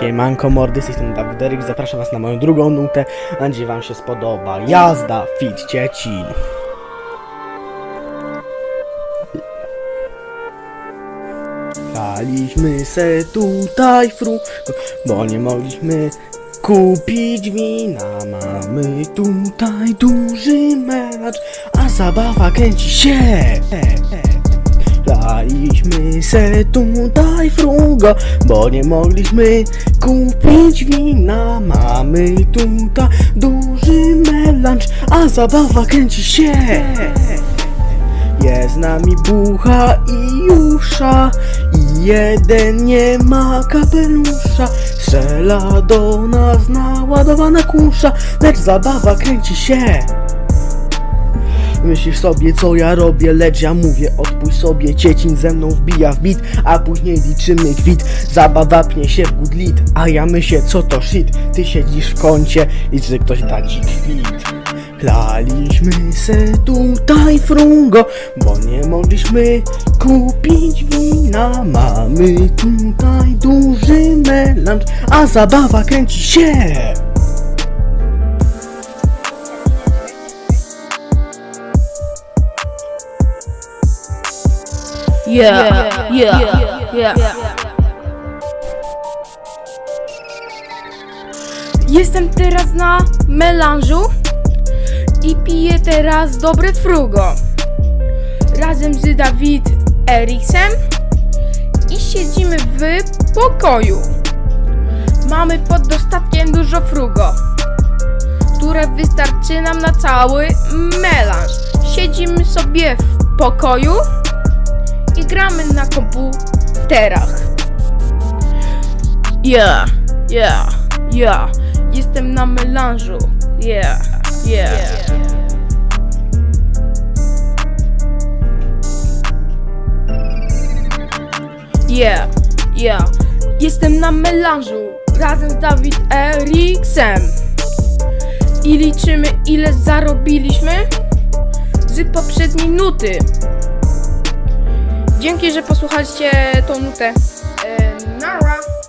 Siemanko mordy, strony Dawid Deryk, zapraszam was na moją drugą nutę. Mam nadzieję wam się spodoba. Jazda, fit, Ciecin. Daliśmy se tutaj fru, bo nie mogliśmy kupić wina. Mamy tutaj duży melanż, a zabawa kręci się. Daliśmy se tutaj frugo, bo nie mogliśmy kupić wina. Mamy tutaj duży melanż, a zabawa kręci się. Jest z nami bucha i jusza I jeden nie ma kapelusza Strzela do nas naładowana kusza Lecz zabawa kręci się Myślisz sobie co ja robię, lecz ja mówię odpuść sobie Ciecin ze mną wbija w bit, a później liczymy kwit. Zabawa pnie się w good lead, a ja myślę co to shit. Ty siedzisz w kącie, licz, że ktoś da ci kwit. Laliśmy se tutaj frugo, bo nie mogliśmy kupić wina. Mamy tutaj duży melanż, a zabawa kręci się Yeah, yeah, yeah, Jestem teraz na melanżu i piję teraz dobre frugo. Razem z Dawid Eriksem i siedzimy w pokoju. Mamy pod dostatkiem dużo frugo, które wystarczy nam na cały melanż. Siedzimy sobie w pokoju i gramy na komputerach. Yeah, yeah, yeah. Jestem na melanżu. Yeah, yeah. Yeah, yeah. Jestem na melanżu razem z Dawid Eriksem. I liczymy ile zarobiliśmy z poprzedniej nuty. Dzięki, że posłuchaliście tą nutę. Nara!